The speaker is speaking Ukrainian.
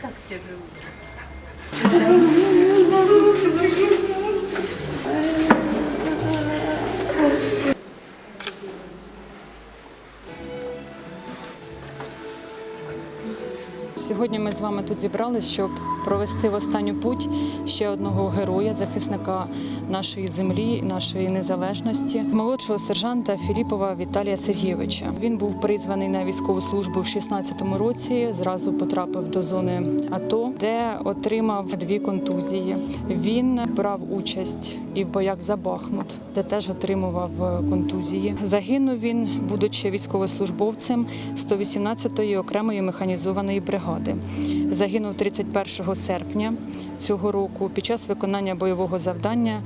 Как зовут? Сьогодні ми з вами тут зібрались, щоб провести в останню путь ще одного героя, захисника нашої землі, нашої незалежності, молодшого сержанта Філіпова Віталія Сергійовича. Він був призваний на військову службу в 16-му році. Зразу потрапив до зони АТО, де отримав дві контузії. Він брав участь і в боях за Бахмут, де теж отримував е, контузії. Загинув він, будучи військовослужбовцем 118-ї окремої механізованої бригади. Загинув 31 серпня цього року під час виконання бойового завдання.